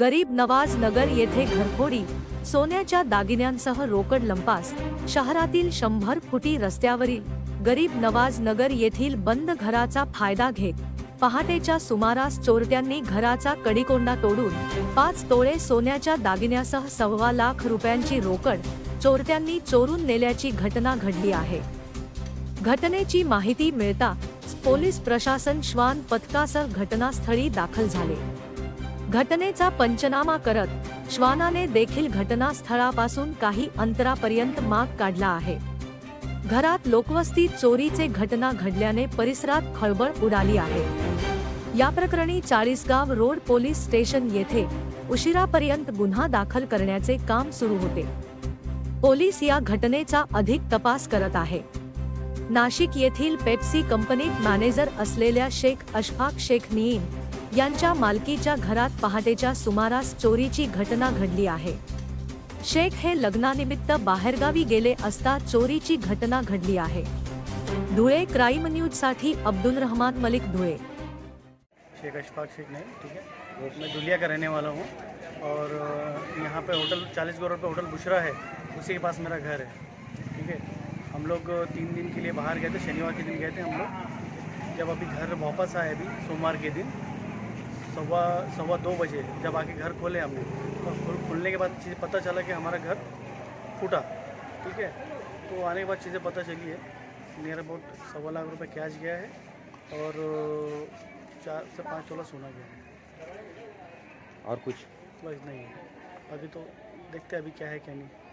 गरीब नवाज नगर येथे घरफोडी सोन्याच्या दागिन्यांसह रोकड लंपास शहरातील शंभर फुटी रस्त्यावरील गरीब नवाज नगर येथील बंद घराचा फायदा घेत पहाटेच्या सुमारास चोरट्यांनी घराचा कडिकोंडा तोडून पाच तोळे सोन्याच्या दागिन्यासह सव्वा लाख रुपयांची रोकड चोरट्यांनी चोरून नेल्याची घटना घडली आहे. घटनेची माहिती मिळता पोलीस प्रशासन श्वान पथकासह घटनास्थळी दाखल झाले. घटनेचा पंचनामा करत श्वानाने देखील घटनास्थळापासून काही अंतरापर्यंत माग काढला आहे. घरात लोकवस्ती चोरीचे घटना घडल्याने परिसरात खळबळ उडाली आहे. या प्रकरणी चाळीसगाव रोड पोलीस स्टेशन येथे उशिरापर्यंत गुन्हा दाखल करण्याचे काम सुरू होते. पोलीस या घटनेचा अधिक तपास करत आहे. नाशिक येथील पेप्सी कंपनीत मॅनेजर असलेल्या शेख अशफाक शेख निईम यांच्या मालकीच्या घरात पहाटेच्या सुमारास चोरीची घटना घडली आहे. शेख हे लग्नानिमित्त बाहेरगावी गेले असता चोरीची घटना घडली आहे. धुळे क्राईम न्यूजसाठी अब्दुल रहमान मलिक धुळे. शेख अशफाक शेख नहीं ठीक है मैं दुलिया का रहने वाला हूँ और यहाँ पे होटल चालीस रोड पे होटल बुशरा है उसी के पास मेरा घर है ठीक है। हम लोग तीन दिन के लिए बाहर गए थे शनिवार के दिन गए थे हम लोग। जब अभी घर वापस आए अभी सोमवार के दिन सवा सवा दो बजे जब आके घर खोले हमने तो खुल खुलने के बाद चीज़ पता चला कि हमारा घर फूटा ठीक है? तो आने के बाद चीज़ें पता चली है। नियर अबाउट सवा लाख रुपए कैश गया है और चार से पाँच तोला सोना गया है। और कुछ? बस नहीं है। अभी तो देखते हैं अभी क्या है क्या नहीं।